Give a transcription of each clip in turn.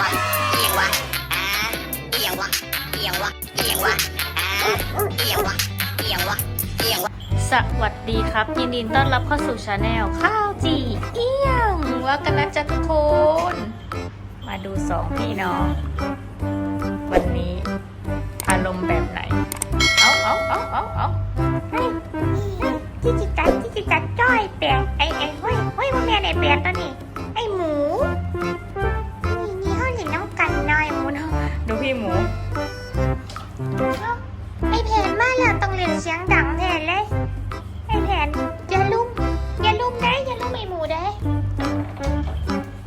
วะเอียงวะเอียงวะเอียงวะเอียงวะเอียงวะเอียงวะเอียงวะสวัสดีครับ ยินดีต้อนรับเข้าสู่ชาแนลข้าวจีเอียงว่ากันนะจ๊ะทุกคน มาดูสองพี่น้อง วันนี้อารมณ์แบบไหน เอาเอาเอาเอาเอาที่จิกัดที่จิกัดจ้อยเปียกไอ้ไอ้เฮ้ยเฮ้ยพวกแม่ไหนเปียกตัวนี้ พี่หมู ไอ้แผนมาแล้วต้องเรียนเสียงดังแทนเลย ไอ้แผนอย่าลุ่มอย่าลุ่มได้อย่าลุ่มไอ้หมูได้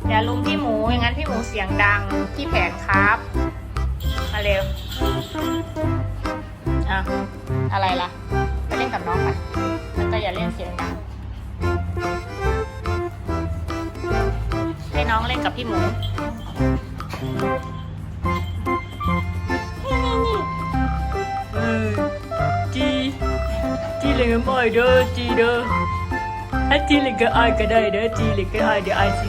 อย่าลุมพี่หมูอย่างนั้นพี่หมูเสียงดังพี่แผนครับ มาเร็วอะอะไรล่ะไปเล่นกับน้องไปแล้วก็อย่าเล่นเสียงดังให้น้องเล่นกับพี่หมู เล่นกับไอ้เด้อจีเด้อไอ้จีเล่นกับไอ้ก็ได้เด้อจีเล่นกับไอ้เดี๋ยวไอ้สิ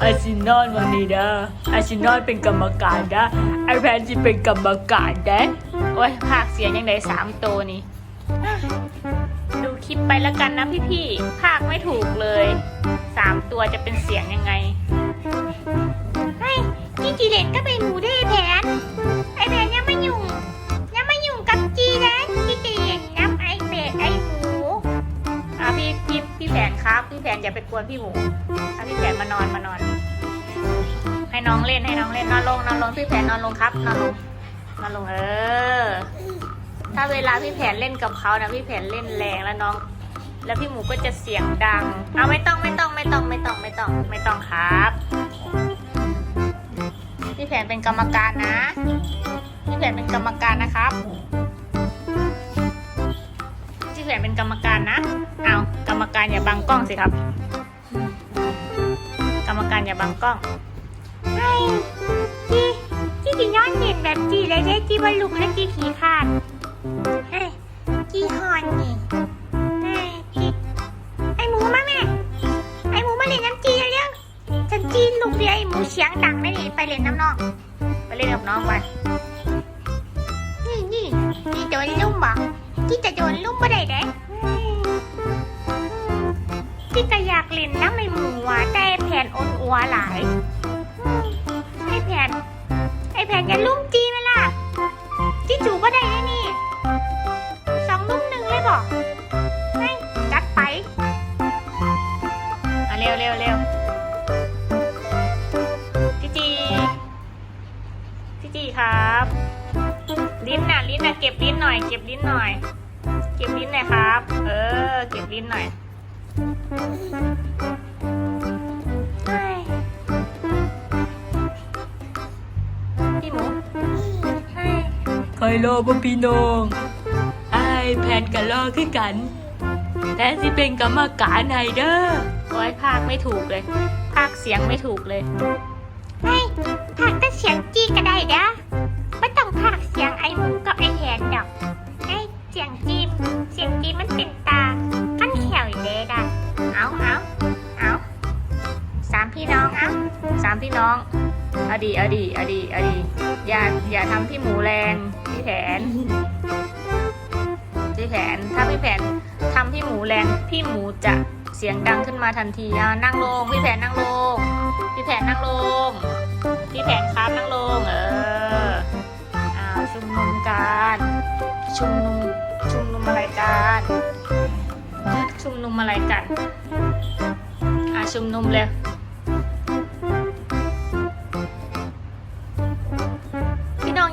ไอ้สินอนวันนี้เด้อไอ้สินอนเป็นกรรมการนะไอ้แพนจีเป็นกรรมการเด้โอ้ยภาคเสียงยังไงสามตัวนี่ดูคลิปไปแล้วกันนะพี่ๆภาคไม่ถูกเลยสามตัวจะเป็นเสียงยังไงเฮ้จีจีเล่นก็เป็นหมูได้แผน วนพี่หมูอะพี่แผนมานอนมานอน ให้น้องเล่นให้น้องเล่นนอนลงนอนลงพี่แผนนอนลงครับนอนลงนอนลงเออ ถ้าเวลาพี่แผนเล่นกับเขานะพี่แผนเล่นแรงแล้วน้อง แล้วพี่หมูก็จะเสียงดัง เอาไม่ต้องไม่ต้องไม่ต้องไม่ต้องไม่ต้องไม่ต้องครับ พี่แผนเป็นกรรมการนะ พี่แผนเป็นกรรมการนะครับพี่แผนเป็นกรรมการนะ เอากรรมการอย่าบังกล้องสิครับ กรรมการอย่าบังกล้องไอ้จีจีจีย้อนเด่นแบบจีเลยได้จีบอลลุกและจีขี่ขาดเฮ้จีฮอนนี่เฮ้จีไอ้หมูมาแม่ไอ้หมูมาเล่นน้ำจีเรื่องฉันจีนลุกเดียวไอ้หมูเสียงดังไม่นี่ไปเล่นน้ำนองไปเล่นกับน้องไปนี่นี่จีโดนลุ่มบ่จีจะโดนลุ่มบ่ได้เด้จีก็อยากเล่นน้ำไอหมูอะแต่ นอ่อนอัวหลายไอแผ่นไอแผนอย่าลุ่มจีไหมล่ะจีจูบ่ได้แน่นี่สองลุ่มหนึ่งเลยบอกให้จัดไปอะเร็วเร็วเร็วจีจีจีจีครับ ลิ้นน่ะลิ้นน่ะเก็บลิ้นหน่อย เก็บลิ้นหน่อย เก็บลิ้นหน่อยครับ เออ เก็บลิ้นหน่อย อยรอบ่พี่น้องไอ้แพนกันรอคือกัน แต่สิเป็นกรรมการให้เด้อโอ้ยภาคไม่ถูกเลย ภาคเสียงไม่ถูกเลยเฮ้ยผากแต่เสียงจีก็ได้เด้อไม่ต้องผากเสียงไอหมูกับไอแผนดอกไอเสียงจีบเสียงจีบมันเป็นตาขั้นแขวอยู่เลยได้เอาเอาเอาสามพี่น้องเอาสามพี่น้อง อดีอดีอดีอดีอย่าอย่าทำพี่หมูแรงพี่แผนพี่แผนถ้าพี่แผนทำพี่หมูแรงพี่หมูจะเสียงดังขึ้นมาทันทีอะนั่งลงพี่แผนนั่งลงพี่แผนนั่งลงพี่แผนครับนั่งลงเอออ้าวชุมนุมกันชุมนุมชุมนุมอะไรกันชุมนุมอะไรกันอะชุมนุมเลย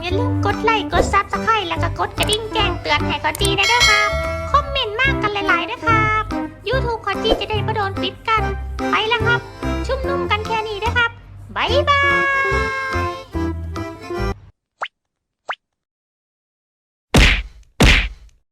อย่าลืมกดไลค์กดซับสไครต์แล้วก็กดกระดิ่งแจ้งเตือนให้คอจีได้ด้วยครับ คอมเมนต์มากกันหลายๆนะครับ YouTube ขอจีจะได้ไม่โดนปิดกัน ไปแล้วครับ ชุมนุมกันแค่นี้นะครับ บ๊ายบาย